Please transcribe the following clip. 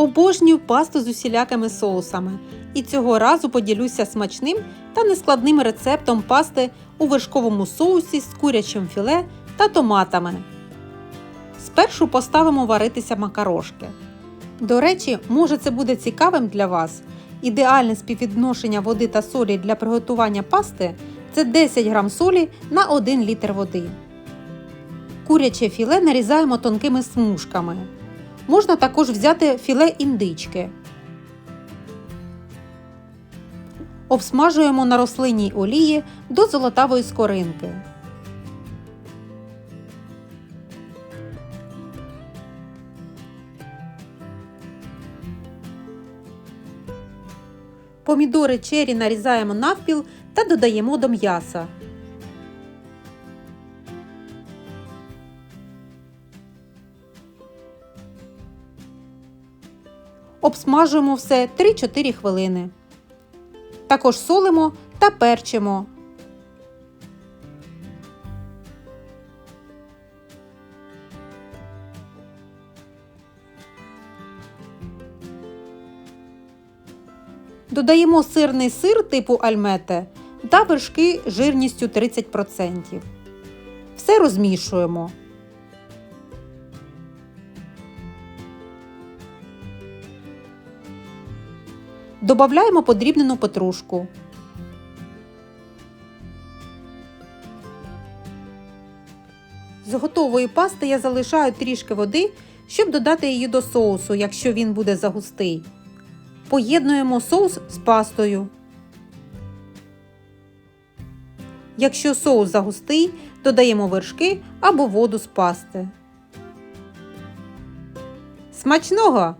Обожнюю пасту з усілякими соусами. І цього разу поділюся смачним та нескладним рецептом пасти у вершковому соусі з курячим філе та томатами. Спершу поставимо варитися макарошки. До речі, може це буде цікавим для вас. Ідеальне співвідношення води та солі для приготування пасти це 10 г солі на 1 літр води. Куряче філе нарізаємо тонкими смужками. Можна також взяти філе індички. Обсмажуємо на рослинній олії до золотавої скоринки. Помідори чері нарізаємо навпіл та додаємо до м'яса. Обсмажуємо все 3-4 хвилини. Також солимо та перчимо. Додаємо сирний сир типу альмете та вершки жирністю 30%. Все розмішуємо. Добавляємо подрібнену петрушку. З готової пасти я залишаю трішки води, щоб додати її до соусу, якщо він буде загустий. Поєднуємо соус з пастою. Якщо соус загустий, додаємо вершки або воду з пасти. Смачного!